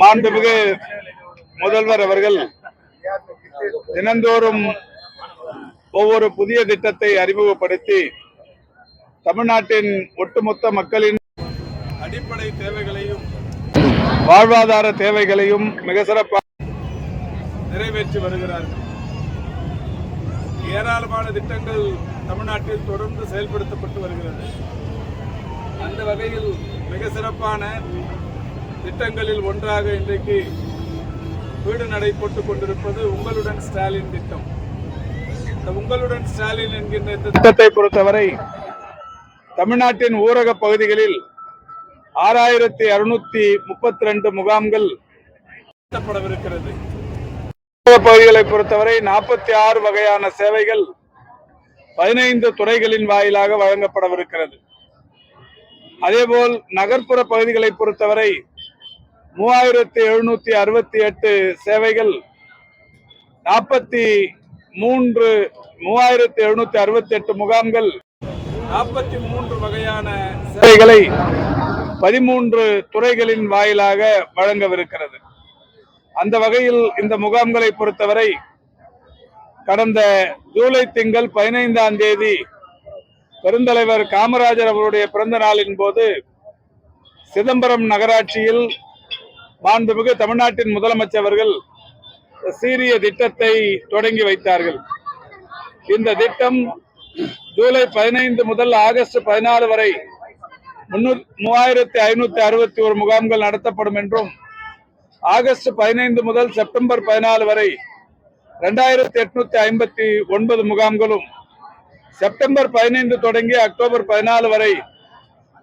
மாண்புமிகு முதல்வர் அவர்கள் தினந்தோறும் ஒவ்வொரு புதிய திட்டத்தை அறிமுகப்படுத்தி தமிழ்நாட்டின் ஒட்டுமொத்த மக்களின் அடிப்படை தேவைகளையும் வாழ்வாதார தேவைகளையும் மிக சிறப்பாக நிறைவேற்றி வருகிறார்கள். ஏராளமான திட்டங்கள் தமிழ்நாட்டில் தொடர்ந்து செயல்படுத்தப்பட்டு வருகிறது. அந்த வகையில் மிக சிறப்பான திட்டங்களில் ஒன்றாக இன்றைக்கு வீடு நடைபெற்றுக் கொண்டிருப்பது உங்களுடன் ஸ்டாலின் திட்டம். இந்த உங்களுடன் ஸ்டாலின் என்கின்ற இந்த திட்டத்தை பொறுத்தவரை தமிழ்நாட்டின் ஊரக பகுதிகளில் ஆறாயிரத்தி அறுநூத்தி முப்பத்தி ரெண்டு முகாம்கள் நடத்தப்படவிருக்கிறது. ஊரக பகுதிகளை பொறுத்தவரை நாற்பத்தி ஆறு வகையான சேவைகள் பதினைந்து துறைகளின் வாயிலாக வழங்கப்படவிருக்கிறது. அதேபோல் நகர்ப்புற பகுதிகளை பொறுத்தவரை மூவாயிரத்தி எழுநூத்தி அறுபத்தி எட்டு சேவைகள் நாற்பத்தி மூன்று மூவாயிரத்தி எழுநூத்தி அறுபத்தி எட்டு முகாம்கள் நாற்பத்தி மூன்று வகையான சேவைகளை பதிமூன்று துறைகளின் வாயிலாக வழங்கவிருக்கிறது. அந்த வகையில் இந்த முகாம்களை பொறுத்தவரை கடந்த ஜூலை திங்கள் பதினைந்தாம் தேதி பெருந்தலைவர் காமராஜர் அவருடைய பிறந்த நாளின் போது சிதம்பரம் நகராட்சியில் மாண்புமிகு தமிழ்நாட்டின் முதலமைச்சர் சீரிய திட்டத்தை தொடங்கி வைத்தார்கள். இந்த திட்டம் ஜூலை பதினைந்து முதல் ஆகஸ்ட் பதினாறு வரை மூவாயிரத்தி ஐநூத்தி அறுபத்தி ஒரு முகாம்கள் நடத்தப்படும் என்றும் ஆகஸ்ட் பதினைந்து முதல் செப்டம்பர் பதினாலு வரை ரெண்டாயிரத்தி எட்நூத்தி ஐம்பத்தி ஒன்பது முகாம்களும் செப்டம்பர் பதினைந்து தொடங்கி அக்டோபர் பதினாலு வரை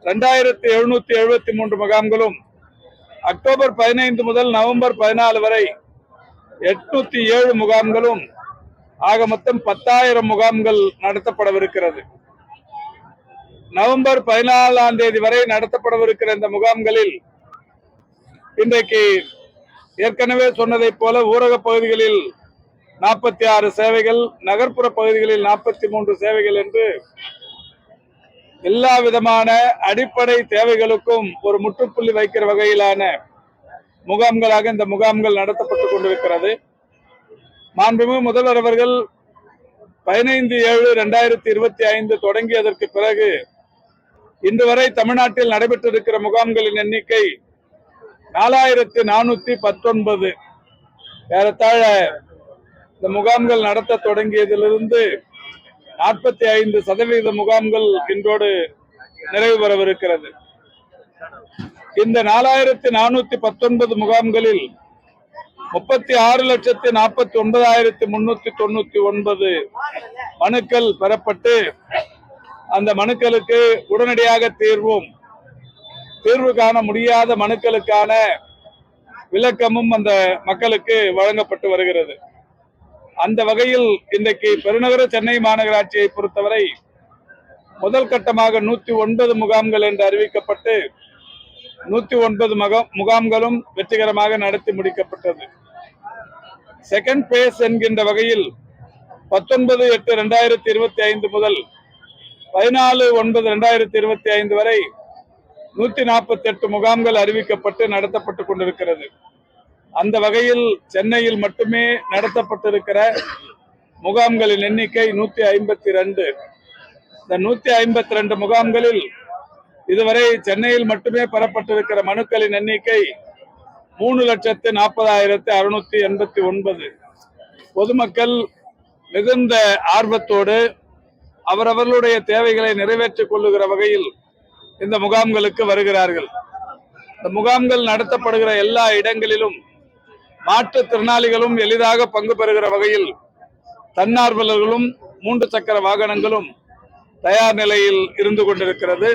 ரெண்டாயிரத்தி எழுநூத்தி எழுபத்தி மூன்று முகாம்களும் அக்டோபர் பதினைந்து முதல் நவம்பர் பதினாலு வரை எட்நூத்தி ஏழு முகாம்களும் ஆக மொத்தம் பத்தாயிரம் முகாம்கள் நடத்தப்படவிருக்கிறது. நவம்பர் பதினாலாம் தேதி வரை நடத்தப்படவிருக்கிற இந்த முகாம்களில் இன்றைக்கு ஏற்கனவே சொன்னதைப் போல ஊரக பகுதிகளில் நாற்பத்தி ஆறு சேவைகள் நகர்ப்புற பகுதிகளில் நாற்பத்தி மூன்று சேவைகள் என்று எல்லா விதமான அடிப்படை தேவைகளுக்கும் ஒரு முற்றுப்புள்ளி வைக்கிற வகையிலான முகாம்களாக இந்த முகாம்கள் நடத்தப்பட்டு கொண்டிருக்கிறது. மாண்புமிகு முதல்வர் அவர்கள் பதினைந்து ஏழு ரெண்டாயிரத்தி இருபத்தி ஐந்து தொடங்கியதற்கு பிறகு இன்று வரை தமிழ்நாட்டில் நடைபெற்றிருக்கிற முகாம்களின் எண்ணிக்கை நாலாயிரத்தி நானூத்தி பத்தொன்பது. ஏறத்தாழ இந்த முகாம்கள் நடத்த தொடங்கியதிலிருந்து நாற்பத்தி ஐந்து சதவீத முகாம்கள் இன்றோடு நிறைவு பெறவிருக்கிறது. இந்த நாலாயிரத்தி நானூத்தி பத்தொன்பது முகாம்களில் முப்பத்தி ஆறு லட்சத்தி நாற்பத்தி ஒன்பதாயிரத்தி முன்னூத்தி தொண்ணூத்தி ஒன்பது மனுக்கள் பெறப்பட்டு அந்த மனுக்களுக்கு உடனடியாக தீர்வும் தீர்வு காண முடியாத மனுக்களுக்கான விளக்கமும் அந்த மக்களுக்கு வழங்கப்பட்டு வருகிறது. அந்த வகையில் இன்றைக்கு பெருநகர சென்னை மாநகராட்சியை பொறுத்தவரை முதல் கட்டமாக நூத்தி ஒன்பது முகாம்கள் என்று அறிவிக்கப்பட்டு நூத்தி ஒன்பது முகாம்களும் வெற்றிகரமாக நடத்தி முடிக்கப்பட்டது. செகண்ட் பேஸ் என்கின்ற வகையில் பத்தொன்பது எட்டு ரெண்டாயிரத்தி இருபத்தி ஐந்து முதல் பதினாலு ஒன்பது ரெண்டாயிரத்தி இருபத்தி ஐந்து வரை நூத்தி நாற்பத்தி எட்டு முகாம்கள் அறிவிக்கப்பட்டு நடத்தப்பட்டு கொண்டிருக்கிறது. அந்த வகையில் சென்னையில் மட்டுமே நடத்தப்பட்டிருக்கிற முகாம்களின் எண்ணிக்கை நூத்தி ஐம்பத்தி ரெண்டு. இந்த நூத்தி ஐம்பத்தி ரெண்டு முகாம்களில் இதுவரை சென்னையில் மட்டுமே பெறப்பட்டிருக்கிற மனுக்களின் எண்ணிக்கை மூணு லட்சத்து நாற்பதாயிரத்து அறுநூத்தி எண்பத்தி ஒன்பது. பொதுமக்கள் மிகுந்த ஆர்வத்தோடு அவரவர்களுடைய தேவைகளை நிறைவேற்றிக் கொள்ளுகிற வகையில் இந்த முகாம்களுக்கு வருகிறார்கள். இந்த முகாம்கள் நடத்தப்படுகிற எல்லா இடங்களிலும் மாற்றுத்திறனாளிகளும் எளிதாக பங்கு பெறுகிற வகையில் தன்னார்வலர்களும் மூன்று சக்கர வாகனங்களும் தயார் நிலையில் இருந்து கொண்டிருக்கிறது.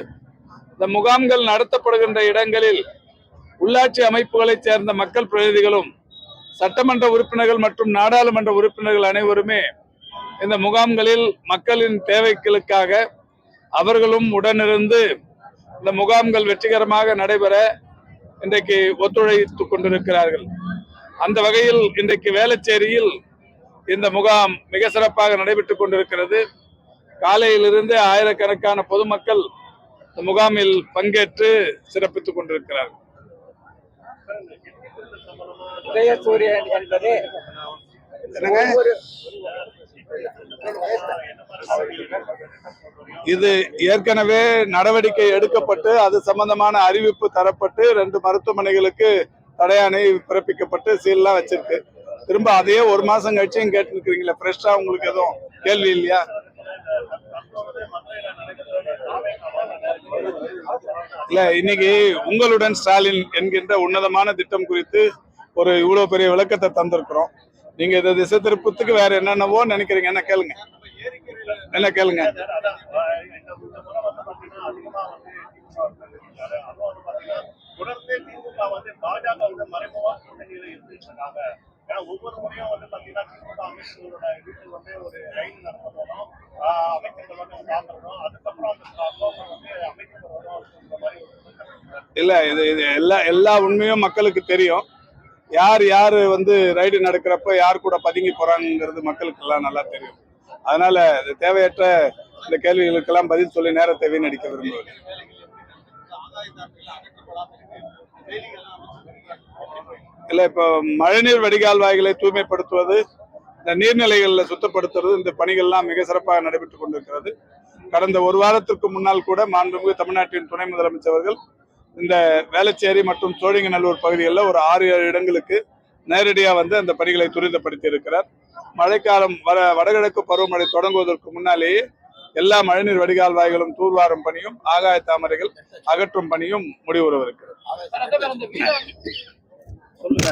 இந்த முகாம்கள் நடத்தப்படுகின்ற இடங்களில் உள்ளாட்சி அமைப்புகளைச் சேர்ந்த மக்கள் பிரதிநிதிகளும் சட்டமன்ற உறுப்பினர்கள் மற்றும் நாடாளுமன்ற உறுப்பினர்கள் அனைவருமே இந்த முகாம்களில் மக்களின் தேவைகளுக்காக அவர்களும் உடனிருந்து இந்த முகாம்கள் வெற்றிகரமாக நடைபெற இன்றைக்கு ஒத்துழைத்துக் கொண்டிருக்கிறார்கள். அந்த வகையில் இன்றைக்கு வேளச்சேரியில் இந்த முகாம் மிக சிறப்பாக நடைபெற்றுக் கொண்டிருக்கிறது. காலையிலிருந்து ஆயிரக்கணக்கான பொதுமக்கள் இந்த முகாமில் பங்கேற்று சிறப்பித்துக் கொண்டிருக்கிறார்கள். உதயசூரியன் என்பது இது ஏற்கனவே நடவடிக்கை எடுக்கப்பட்டு அது சம்பந்தமான அறிவிப்பு தரப்பட்டு ரெண்டு மருத்துவமனைகளுக்கு தடையாணை பிறப்பிக்கப்பட்டு சீல்லாம் வச்சிருக்கு. திரும்ப அதையே ஒரு மாசம் கழிச்சும் கேட்டு இருக்கிறீங்களா ஃப்ரெஷ்ஷா உங்களுக்கு எதுவும் கேள்வி இல்லையா? இல்ல இன்னைக்கு உங்களுடன் ஸ்டாலின் என்கின்ற உன்னதமான திட்டம் குறித்து ஒரு இவ்வளவு பெரிய விளக்கத்தை தந்திருக்கிறோம். நீங்க இதை திசை திருப்பத்துக்கு வேற என்னென்னவோ நினைக்கிறீங்க? என்ன கேளுங்க. என்ன கேளுங்க? தொடர்ந்து திமுக வந்து பாஜக வந்து மறைமுகமா கூட்டணியில இருந்துட்டு இருக்காங்க ஏன்னா ஒவ்வொரு முறையும் வந்து பாத்தீங்கன்னா திமுக அமைச்சர்களோட வீட்டில் வந்து ஒரு ரயில் நடத்தணும் அமைச்சர்கள் வந்து சாப்பிடணும் அதுக்கப்புறம் அந்த சம்பவம் வந்து அமைச்சர்கள் வரும் மாதிரி இல்ல இது இது எல்லா எல்லா உண்மையும் மக்களுக்கு தெரியும். யார் யார் வந்து ரைடு நடக்கிறப்ப யார் கூட பதுங்கி போறாங்கிறது மக்களுக்கு எல்லாம் நல்லா தெரியும். அதனால தேவையற்ற இந்த கேள்விகளுக்கெல்லாம் பதில் சொல்லி நேரத்தை வீணடிக்க விரும்புவது இல்ல இப்போ மழைநீர் வடிகால் வாய்களை தூய்மைப்படுத்துவது இந்த நீர்நிலைகளில் சுத்தப்படுத்துறது இந்த பணிகள்லாம் மிக சிறப்பாக நடைபெற்றுக் கொண்டிருக்கிறது. கடந்த ஒரு வாரத்திற்கு முன்னால் கூட மாண்புமிகு தமிழ்நாட்டின் துணை முதலமைச்சர் அவர்கள் இந்த வேளச்சேரி மற்றும் சோழிங்கநல்லூர் பகுதிகளில் ஒரு ஆறு ஏழு இடங்களுக்கு நேரடியாக வந்து அந்த பணிகளை துரிதப்படுத்தி இருக்கிறார் மழைக்காலம் வர வடகிழக்கு பருவமழை தொடங்குவதற்கு முன்னாலேயே எல்லா மழைநீர் வடிகால் வாய்களும் தூர்வாரும் பணியும் ஆகாய தாமரைகள் அகற்றும் பணியும் முடிவுறவிருக்கிறது. சொல்லுங்க.